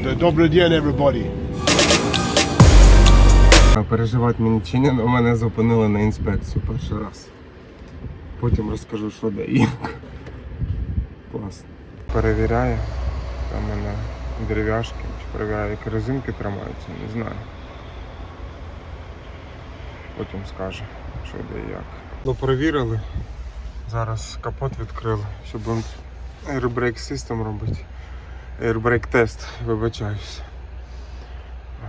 Добрий день, everybody. Переживати мені чи ні, але мене зупинили на інспекцію перший раз. Потім розкажу, що де як. Класно. Перевіряю. Там мене дерев'яшки, чи перевіряю, як резинки тримаються, не знаю. Потім скаже, що де і як. Ну, перевірили. Зараз капот відкрили, щоб он airbbrake system робити. Airbbrake тест, вибачаюсь.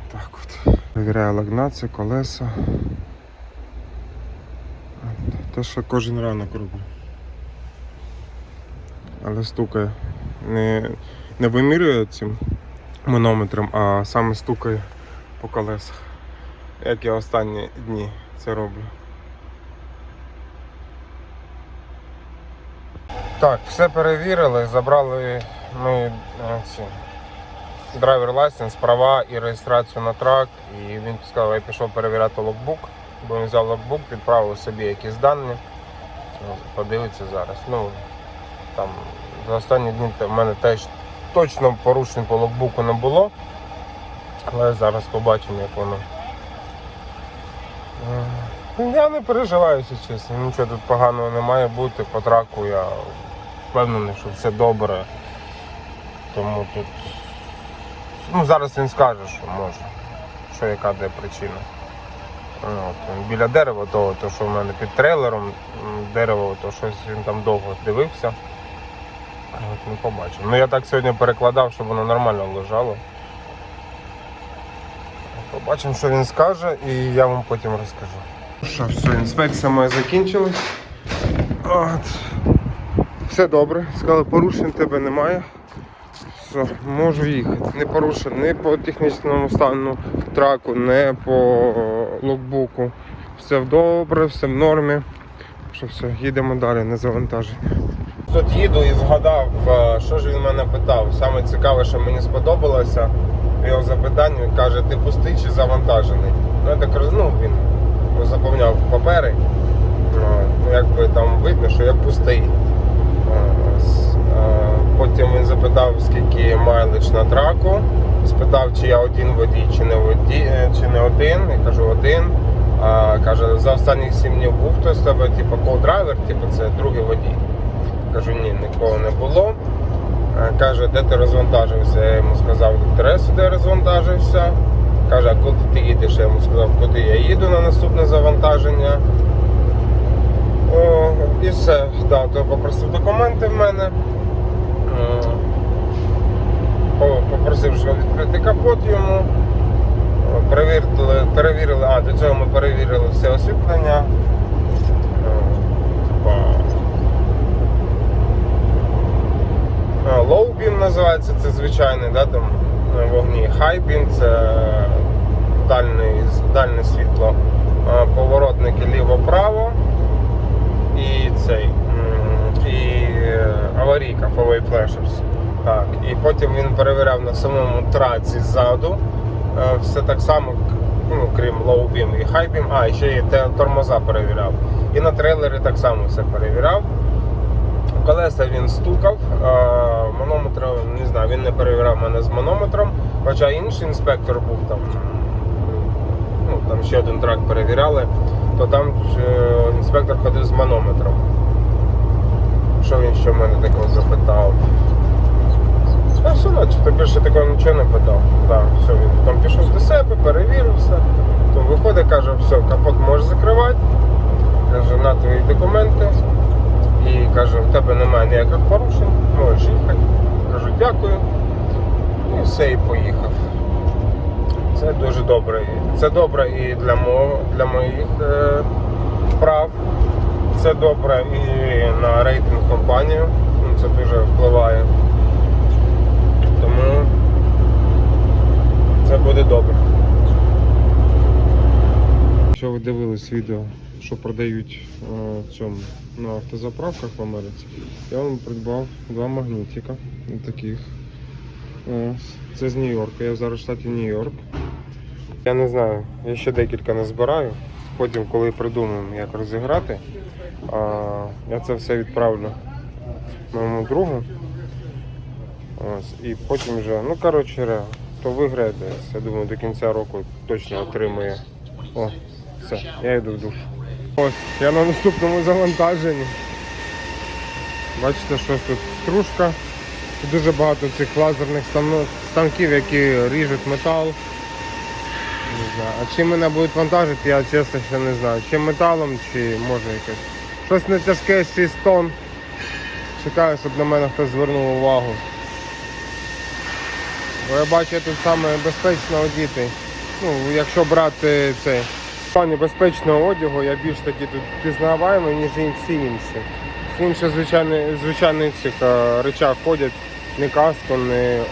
Отак от. Перевіряю лагнацію, колеса. Те, що кожен ранок роблю. Але стукає. Не, не вимірює цим манометром, а саме стукає по колесах. Як я останні дні це роблю. Так, все перевірили, забрали ми е, ці драйвер лайсенс, права і реєстрацію на трак. І він сказав, я пішов перевіряти логбук, бо він взяв логбук, відправив собі якісь дані. Ну, Подивиться зараз. Ну, там, за останні дні в мене теж точно порушень по логбуку не було. Але зараз побачимо, як воно. Е, Я не переживаю, якщо чесно. Нічого тут поганого не має бути. По траку я впевнений, що все добре. Тому тут Ну, зараз він скаже, що може. Що яка де причина. От, біля дерева, того, то, що в мене під трейлером, дерево, то щось він там довго дивився. От, ми побачимо. Ну я так сьогодні перекладав, щоб воно нормально лежало. Побачимо, що він скаже, і я вам потім розкажу. Що, все, інспекція моя закінчилась. От. Все добре, сказали, порушень тебе немає. Все, можу їхати. Не порушив ні по технічному стану траку, не по логбуку. Все добре, все в нормі. Що все, їдемо далі на завантаження. Тут їду і згадав, е, що ж він мене питав. Саме цікаве, що мені сподобалося, його запитання, він каже, ти пустий чи завантажений. Ну я так ну, він заповняв папери. Е, Ну, якби там видно, що я пустий. Потім він запитав, скільки майлич на траку. Спитав, чи я один водій, чи не водій, е, чи не один. Я кажу один. А, каже, за останні 7 днів був хтось з тебе, типу, кол-драйвер, типу, це другий водій. Кажу, ні, нікого не було. Е, Каже, де ти розвантажився? Я йому сказав адресу, де розвантажився. Каже, а куди ти їдеш? Я йому сказав, куди я їду на наступне завантаження. О, і все. Да, то попросив документи в мене. Е, по- Попросив, що відкрити капот йому. Е, Перевірили, перевірили, а до цього ми перевірили все освітлення. Е, beam називається, це звичайний да, там, вогні. Beam це дальне, дальне світло. Поворотники ліво-право і цей і аварійка Huawei Flashers. Так, і потім він перевіряв на самому траці ззаду. Е, Все так само, ну, крім low beam і high beam, а і ще те- тормоза перевіряв. І на трейлері так само все перевіряв. Колеса він стукав, а манометр, не знаю, він не перевіряв мене з манометром, хоча інший інспектор був там, ну, там ще один трак перевіряли, то там е, інспектор ходив з манометром. Що він ще в мене такого запитав? А все, начебто більше такого нічого не питав. Да, все, він потім пішов до себе, перевірив все. То виходить, каже, все, капот можеш закривати. Каже, на твої документи. І каже, в тебе немає ніяких порушень, можеш їхати. Кажу, дякую. І все, і поїхав. Це дуже добре. Це добре і для мого, для моїх е, прав. Це добре і на рейтинг компанію. Ну, Це дуже впливає. Тому це буде добре. Якщо ви дивились відео, що продають е, цьому на автозаправках в Америці, я вам придбав два магнітика таких. Ось. Це з Нью-Йорка. Я зараз в штаті Нью-Йорк. Я не знаю, я ще декілька не збираю. Потім, коли придумаємо, як розіграти, а, я це все відправлю моєму другу. Ось, і потім вже, ну коротше, хто виграє, то я думаю, до кінця року точно отримує. О, все, я йду в душ. Ось, я на наступному завантаженні. Бачите, що тут стружка. Дуже багато цих лазерних станків, які ріжуть метал. Не знаю. А чим мене будуть вантажити, я чесно ще не знаю. Чи металом, чи може якесь. Щось не тяжке, 6 тонн. Чекаю, щоб на мене хтось звернув увагу. Бо я бачу, я тут саме безпечно одітий. Ну, якщо брати цей плані безпечного одягу, я більш таки тут пізнаваємий, ніж і всі інші. Всі інші звичайні, звичайні цих е, речах ходять, не каску, не, е,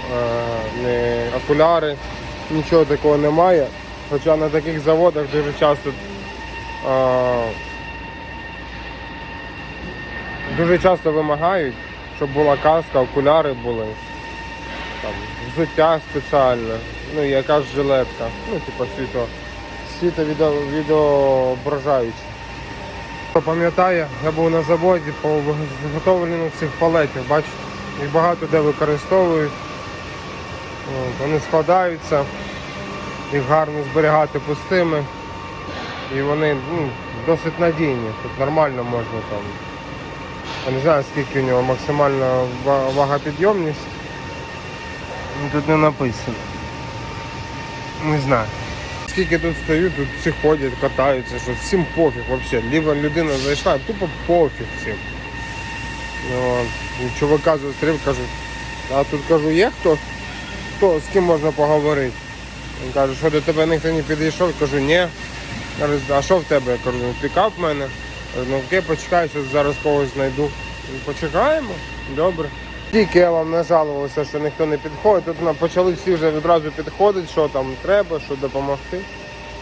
не окуляри, нічого такого немає. Хоча на таких заводах дуже часто е, дуже часто вимагають, щоб була каска, окуляри були, там, взуття спеціальне, ну і якась жилетка, ну типу світо, світовідо відеоображаюче. Хто пам'ятає, я був на заводі по виготовленню цих палетів, бачите, їх багато де використовують. Вони складаються, їх гарно зберігати пустими. І вони ну, досить надійні. Тут нормально можна там. Я не знаю скільки у нього максимальна ва- вагопідйомність. Ну, Тут не написано. Не знаю. Скільки тут стою, тут всі ходять, катаються, що всім пофіг взагалі. Ліва людина зайшла, тупо пофіг всім. Ну, чувака зустрів, кажу, а тут кажу, є хто? Хто, з ким можна поговорити? Він каже, що до тебе ніхто не підійшов, кажу, ні. А що в тебе? Я кажу, ну пікап в мене. Кажу, ну окей, почекай, що зараз когось знайду. «Ну, Почекаємо, добре. Тільки я вам нажалувався, що ніхто не підходить. Тут почали всі вже відразу підходити, що там треба, що допомогти.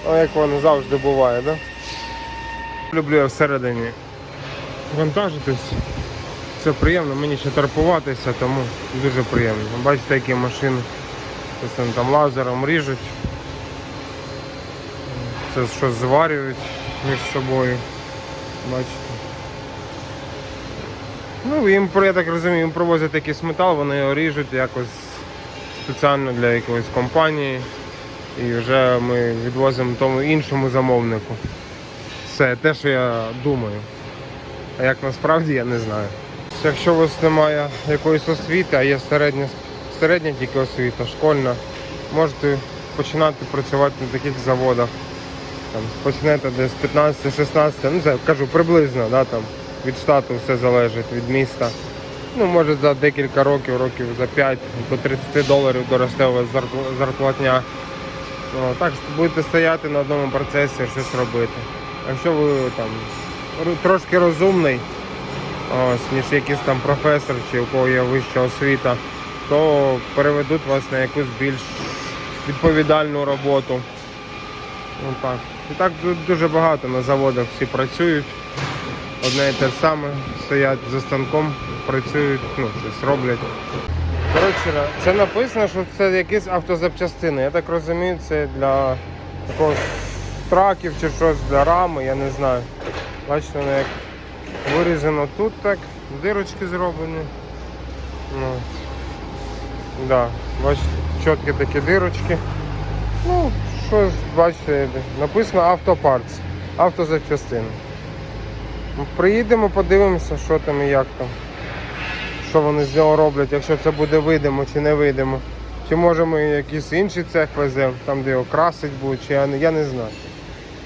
Ну, як воно завжди буває, да? Люблю я всередині вантажитись. Це приємно, мені ще торпуватися, тому дуже приємно. Бачите, які машини вони там лазером ріжуть. Це щось зварюють між собою. Бачите. Ну, їм, я так розумію, їм привозять якийсь метал, вони його ріжуть якось спеціально для якоїсь компанії. І вже ми відвозимо тому іншому замовнику. Це те, що я думаю. А як насправді я не знаю. Якщо у вас немає якоїсь освіти, а є середня, середня тільки освіта, школьна, можете починати працювати на таких заводах. Там, почнете десь 15-16, ну це кажу приблизно, да, там, від штату все залежить, від міста. Ну, може за декілька років, років за 5 до 30 доларів доросте у вас зарплатня. Ну, так будете стояти на одному процесі, щось робити. Якщо ви там трошки розумний, ось, ніж якийсь там професор чи у кого є вища освіта, то переведуть вас на якусь більш відповідальну роботу. Ну, так. І так ду- дуже багато на заводах всі працюють. Одне і те саме, стоять за станком, працюють, ну, щось роблять. Коротше, це написано, що це якісь автозапчастини. Я так розумію, це для якогось траків чи щось для рами, я не знаю. Бачите, як вирізано тут так, дирочки зроблені. Ну, да, бачите, чіткі такі дирочки. Ну, щось, бачите, написано автопартс, автозапчастини. Приїдемо, подивимося, що там і як там. Що вони з нього роблять, якщо це буде видимо чи не видимо. Чи може ми якийсь інший цех веземо, там де його красить будуть, чи я не, я не знаю.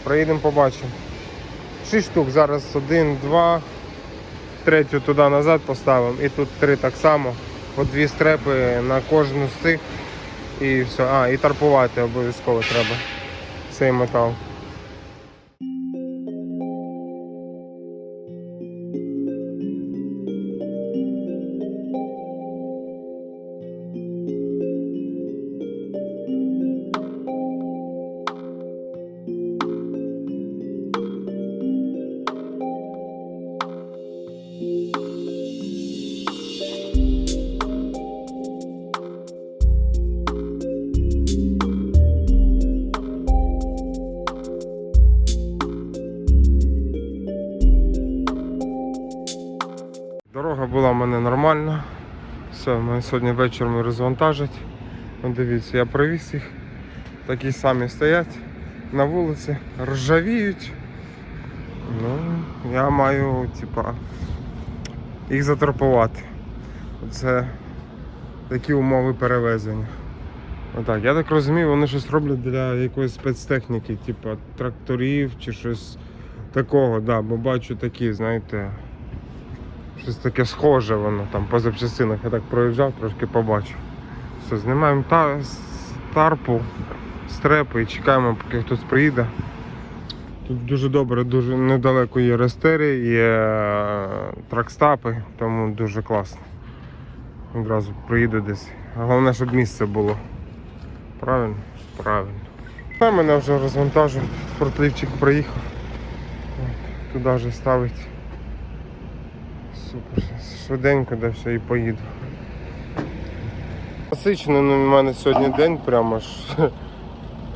Приїдемо, побачимо. Шість штук, зараз один, два, третю туди назад поставимо і тут три так само. По дві стрепи на кожну з цих. І все. А, і тарпувати обов'язково треба цей метал. Все, мене сьогодні вечором розвантажать. Дивіться, я привіз їх. Такі самі стоять на вулиці, ржавіють. Ну, я маю, типа, їх заторпувати. Це такі умови перевезення. Отак, я так розумію, вони щось роблять для якоїсь спецтехніки, типу тракторів чи щось такого, да, бо бачу такі, знаєте, щось таке схоже воно там по запчастинах. Я так проїжджав, трошки побачив. Все, знімаємо та, тарпу, стрепи і чекаємо, поки хтось приїде. Тут дуже добре, дуже недалеко є рестері, є е, тракстапи, тому дуже класно. Одразу приїду десь. Головне, щоб місце було. Правильно? Правильно. А мене вже розвантажив, фортливчик приїхав. Туди вже ставить. Супер. Швиденько де все і поїду. Насичений ну, у мене сьогодні день, прямо ж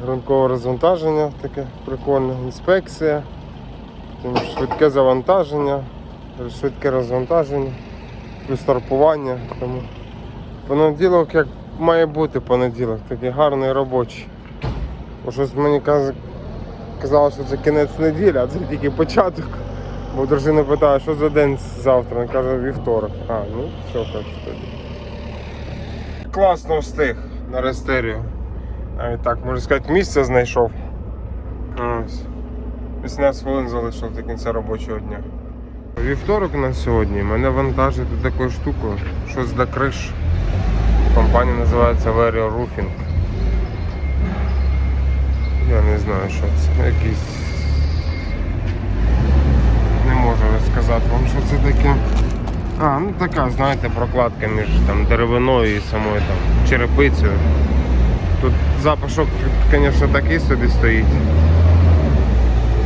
ранкове розвантаження таке прикольне, інспекція, потім швидке завантаження, швидке розвантаження, плюс тарпування. Тому понеділок як має бути понеділок, такий гарний робочий. Бо щось мені каз- казали, що це кінець неділі, а це тільки початок. Бо дружина питає, що за день завтра? Він каже вівторок. А, ну все так тоді. Класно встиг на рестерію. Навіть так, можна сказати, місце знайшов. Ось. 18 хвилин залишив до кінця робочого дня. Вівторок на сьогодні мене вантажить такою штукою, щось для криш. Компанія називається Verio Roofing. Я не знаю, що це. Якийсь. Не можу розказати вам, що це таке. А, ну така, знаєте, прокладка між там, деревиною і самою там, черепицею. Тут запашок, звісно, такий собі стоїть.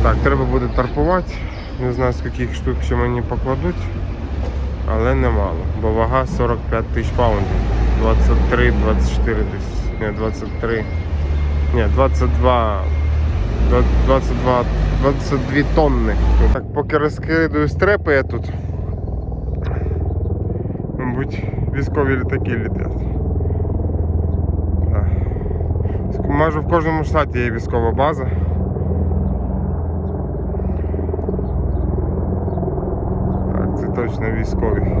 Так, треба буде тарпувати. Не знаю, з яких штук ще мені покладуть, але немало, бо вага 45 тисяч паундів. 23, 24 десь. Ні, 23. Ні, 22. 22, 22 тонни. Так, поки розкидаю стрепи я тут. Мабуть, військові літаки літять. Так. Майже в кожному штаті є військова база. Так, це точно військові.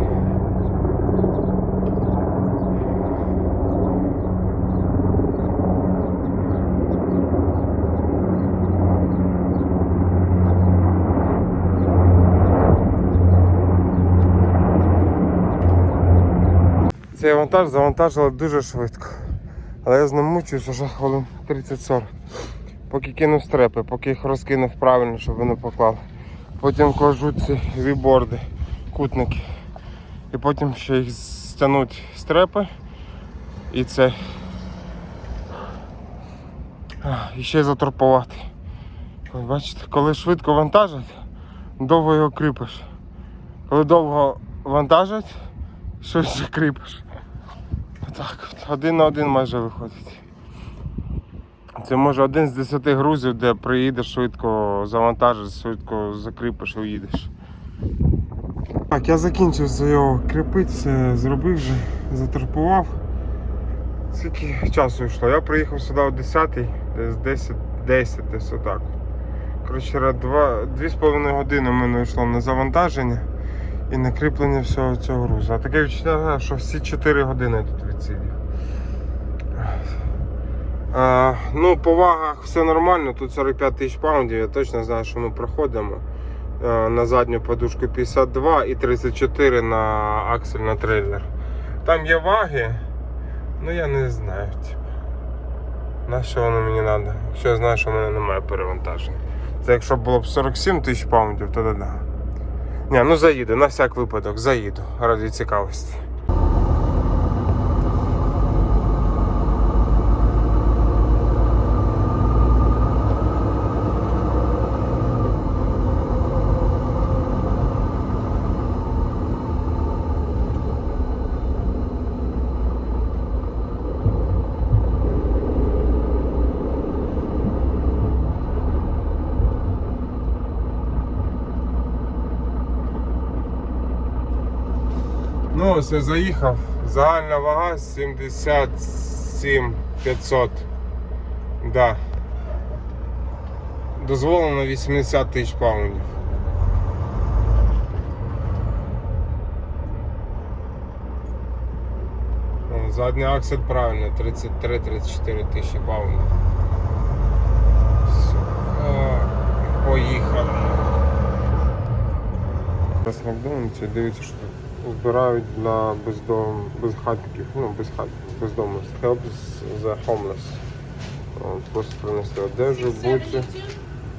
Цей вантаж завантажили дуже швидко. Але я з ним мучуюся вже хвилин 30-40. Поки кинув стрепи, поки їх розкинув правильно, щоб вони поклали. Потім кожу ці віборди, кутники. І потім ще їх стягнуть стрепи. І це. І ще заторпувати. Бачите, коли швидко вантажать, довго його кріпиш. Коли довго вантажать, щось кріпиш. Отак от. Один на один майже виходить. Це може один з десяти грузів, де приїдеш швидко завантажиш, швидко закріпиш і уїдеш. Так, я закінчив його кріпити, зробив вже, заторпував. Скільки часу йшло? Я приїхав сюди о 10 десь 10, 10 десь отак. Коротше, 2,5 години в мене йшло на завантаження і на кріплення всього цього грузу. А таке відчуття, що всі 4 години тут відсидів. А, ну, по вагах все нормально, тут 45 тисяч паундів, я точно знаю, що ми проходимо. А, на задню подушку 52 і 34 на аксель на трейлер. Там є ваги, ну я не знаю. Типу. На що воно мені треба? Якщо я знаю, що в мене немає перевантаження. Це якщо було б 47 тисяч паундів, то да. Ні, ну заїду, на всяк випадок, заїду, ради цікавості. Ну, ось я заїхав. Загальна вага 77 500. Да. Дозволено 80 тисяч паундів. Задній аксель правильно, 33-34 тисячі паундів. Поїхали. Зараз Макдональдс і дивіться, що тут збирають для бездом... безхатників, ну, безхат... бездомних. Help the homeless. От, Просто принести одежу, буці.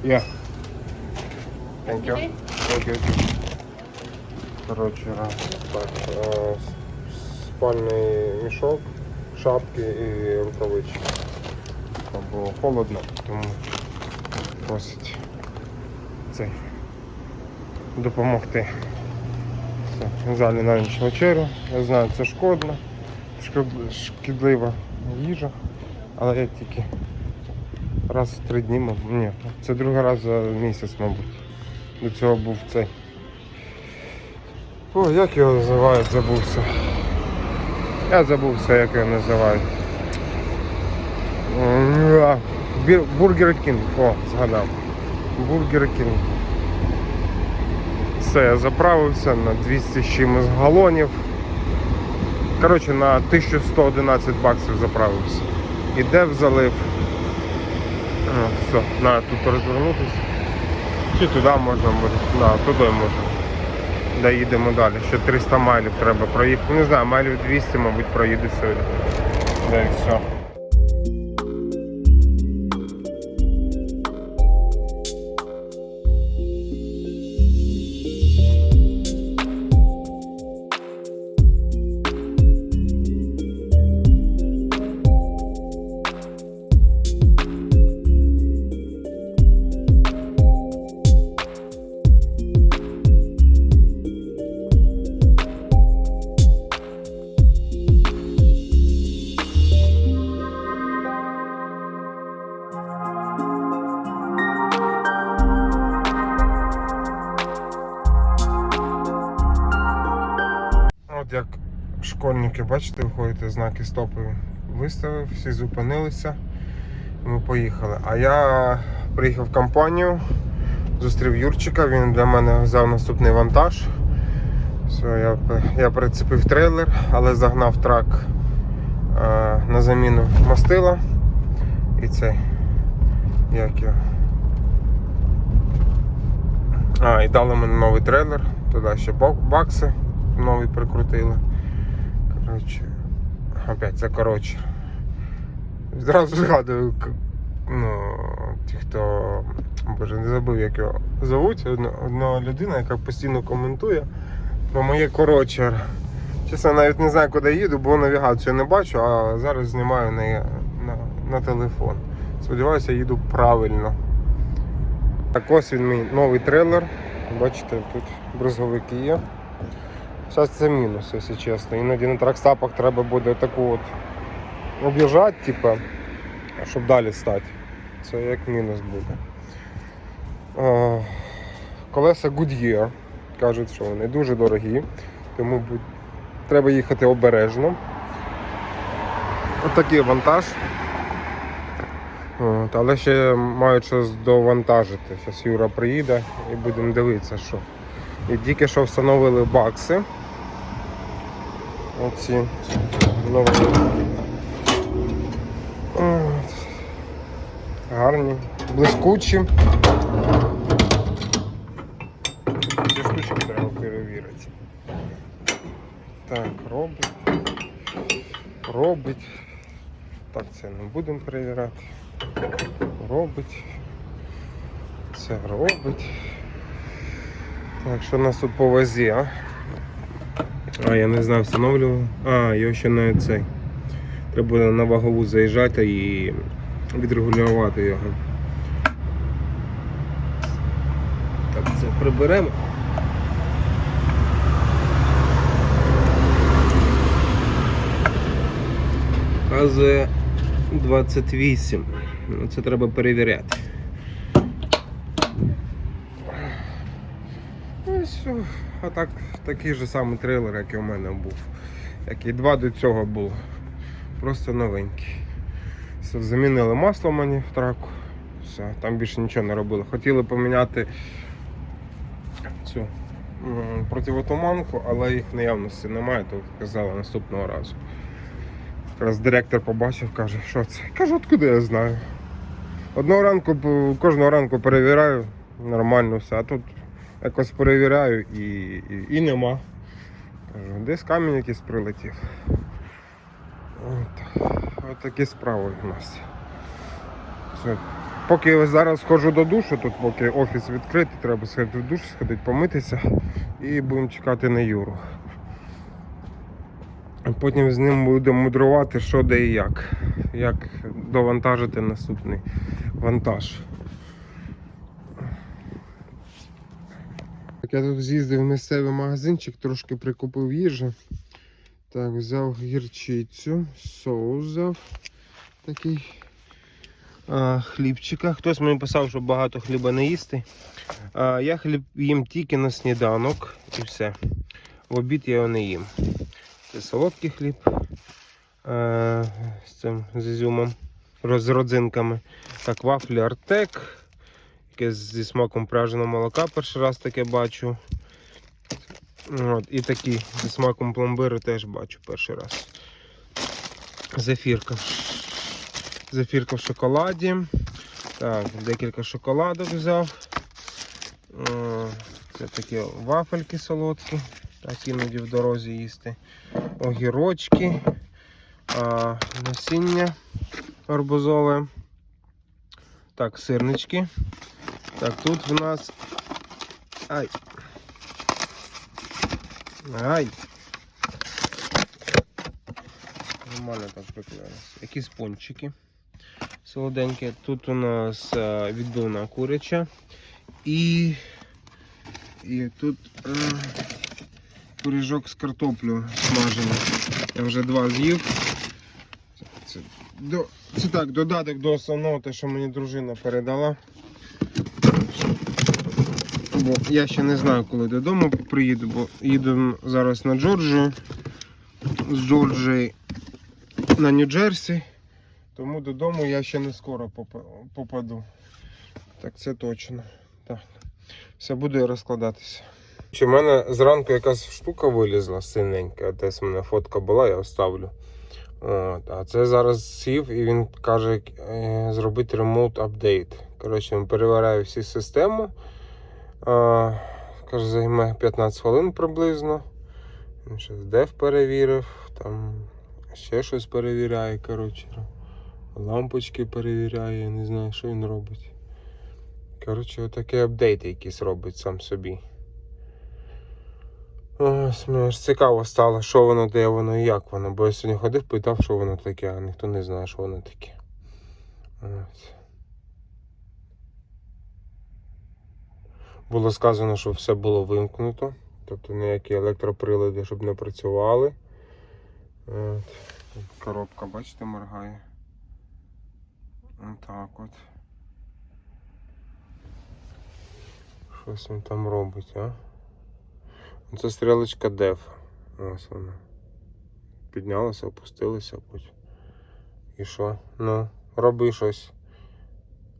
Yeah. Thank you. Thank you. Коротше, раз, так. е, Спальний мішок, шапки і рукавички. Там було холодно, тому просить цей допомогти. Все, взяли на ніч вечерю. Я знаю, це шкодно, шкідлива їжа, але я тільки раз в три дні. Ні, це другий раз за місяць, мабуть. До цього був цей. О, як його називають, забувся. Я забувся, як його називають. Бургер Кінг. О, згадав. Бургер Кінг. Все, я заправився на 200 з чимось галонів. Коротше, на 1111 баксів заправився. І дев залив. О, все, на тут розвернутися. Чи туди можна буде? Да, туди можна. Де їдемо далі. Ще 300 майлів треба проїхати. Не знаю, майлів 200, мабуть, проїду сьогодні. Да і все. Школьники, бачите, виходите, знаки стопові. Виставив, всі зупинилися. і Ми поїхали. А я приїхав в компанію, зустрів Юрчика, він для мене взяв наступний вантаж. Все, я, я прицепив трейлер, але загнав трак е, на заміну мастила. І цей. Як його. А, і дали мені новий трейлер, туди ще бакси новий прикрутили. Коротше, опять це коротше. Зразу згадую, ну, ті, хто. Боже, не забув, як його зовуть. Одна, одна людина, яка постійно коментує про моє коротше. Чесно, навіть не знаю, куди їду, бо навігацію не бачу, а зараз знімаю на, на, на телефон. Сподіваюся, їду правильно. Так ось він мій новий трейлер. Бачите, тут бризовики є. Зараз це мінус, якщо чесно. Іноді на тракстапах треба буде таку от об'їжджати, типу, щоб далі стати. Це як мінус буде. Е, Колеса Goodyear. Кажуть, що вони дуже дорогі, тому треба їхати обережно. Отакий вантаж. От, але ще мають щось довантажити. Зараз Юра приїде і будемо дивитися, що. І тільки що встановили бакси. Оці нові. Гарні, блискучі. Ці штучки треба перевірити. Так, робить. Робить. Так, це не будемо перевіряти. Робить. Це робить. Так, що у нас тут по вазі, а? А, я не знаю, встановлював. А, його ще не цей. Треба на вагову заїжджати і відрегулювати його. Так, це приберемо. Показує 28. Ну, Це треба перевіряти. Ось, о, а так, такий же самий трейлер, як і у мене був. Як і два до цього був. просто новенький. Все, замінили масло мені в траку. Все, там більше нічого не робили. Хотіли поміняти цю противотуманку, але їх наявності немає, то казали наступного разу. Якраз директор побачив, каже, що це. Кажу, откуди я знаю. Одного ранку, кожного ранку перевіряю, нормально все, а тут якось перевіряю і, і, і нема. Десь камінь якийсь прилетів. От, от такі справи в нас. Все. Поки я зараз ходжу до душу, тут поки офіс відкритий, треба сходити в душ, сходити помитися і будемо чекати на Юру. Потім з ним будемо мудрувати, що де і як. Як довантажити наступний вантаж. Так, я тут з'їздив в місцевий магазинчик, трошки прикупив їжі. Так, взяв гірчицю, соус взяв такий а, хлібчика. Хтось мені писав, що багато хліба не їсти. А, я хліб їм тільки на сніданок і все. В обід я його не їм. Це солодкий хліб е, з цим з ізюмом, з родзинками. Так, вафлі Артек. Яке зі смаком праженого молока перший раз таке бачу. От, і такі зі смаком пломбиру теж бачу перший раз. Зефірка. Зефірка в шоколаді. Так, декілька шоколадок взяв. Це такі вафельки солодкі. Так іноді в дорозі їсти. Огірочки, насіння арбузове. Так, сирнички. Так, тут в нас. Ай. Ай. Нормально так приклеїлось. Якісь пончики солоденькі. Тут у нас е, відбивна куряча. І. І тут е, пиріжок з картоплею смажений. Я вже два з'їв. Це, до, це так, додаток до основного, те, що мені дружина передала. Бо я ще не знаю, коли додому приїду, бо їду зараз на Джорджію. З Джорджії на Нью-Джерсі. Тому додому я ще не скоро попаду. Так, це точно. Так. Все буде розкладатися. Чи в мене зранку якась штука вилізла синенька, десь в мене фотка була, я вставлю. От, а це зараз сів і він каже е, зробити ремоут апдейт. Коротше, він перевіряє всю систему. Каже, займе 15 хвилин приблизно. Він ще деф перевірив, там ще щось перевіряє, коротше. Лампочки перевіряє, я не знаю, що він робить. Коротше, отакий апдейт якийсь робить сам собі. Ось, мені аж цікаво стало, що воно, де воно і як воно. Бо я сьогодні ходив, питав, що воно таке, а ніхто не знає, що воно таке. От. Було сказано, що все було вимкнуто. Тобто ніякі електроприлади, щоб не працювали. От. Коробка, бачите, моргає. Отак от. Щось він там робить, а? Це стрілочка DEF. Ось вона. Піднялася, опустилася потім. І що? Ну, роби щось.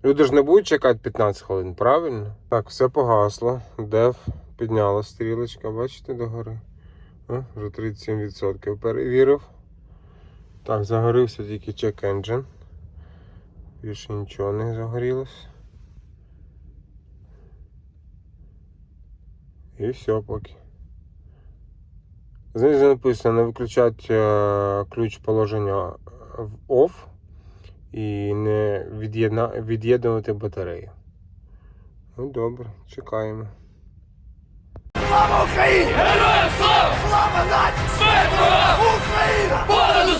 Люди ж не будуть чекати 15 хвилин, правильно? Так, все погасло. DEF підняла стрілочка, бачите, догори. Вже 37% перевірив. Так, загорівся тільки check engine. Більше нічого не загорілось. І все поки. Знизу написано не виключати е, ключ положення в OFF і не від'єдна- від'єднувати батарею. Ну добре, чекаємо. Слава Україні! Героям слава! Слава нації! Смерть!